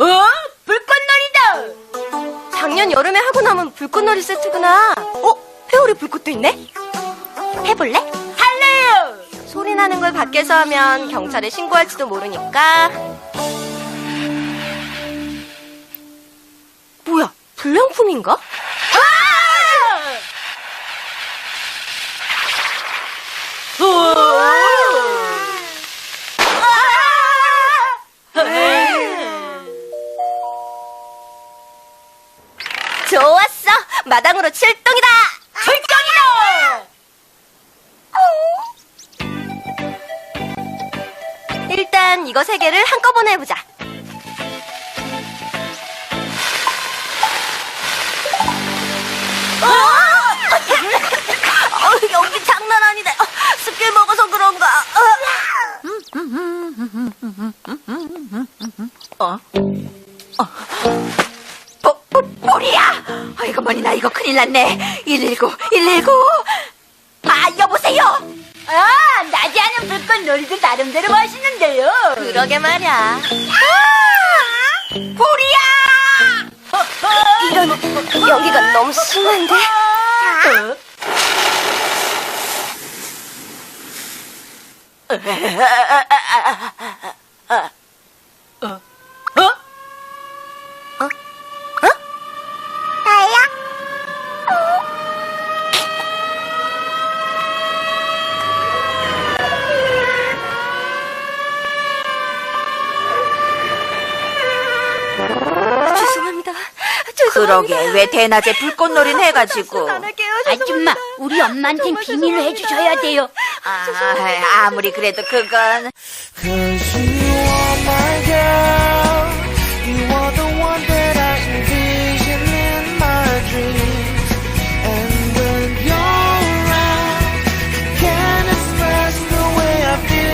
어? 불꽃놀이다! 작년 여름에 하고 남은 불꽃놀이 세트구나. 어? 회오리 불꽃도 있네? 해볼래? 할래요! 소리 나는 걸 밖에서 하면 경찰에 신고할지도 모르니까. 뭐야, 불량품인가? 좋았어! 마당으로 출동이다! 출동이다! 일단 이거 세 개를 한꺼번에 해보자. 어, 여기 장난 아니다. 어, 습길 먹어서 그런가. 어? 보, 보, 보리야! 아이고, 머니, 나 이거 큰일 났네. 119, 119! 아, 여보세요! 아, 낮에 하는 불꽃 놀이도 나름대로 맛있는데요. 그러게 말이야. 보리야! 이런 연기가 너무 심한데. 어? 어? 그러게, 왜 대낮에 불꽃놀이는 해가지고. 안 할게요. 아줌마. 우리 엄마한텐 비밀로 죄송합니다. 해주셔야 돼요. 아, 아무리 그래도 그건. You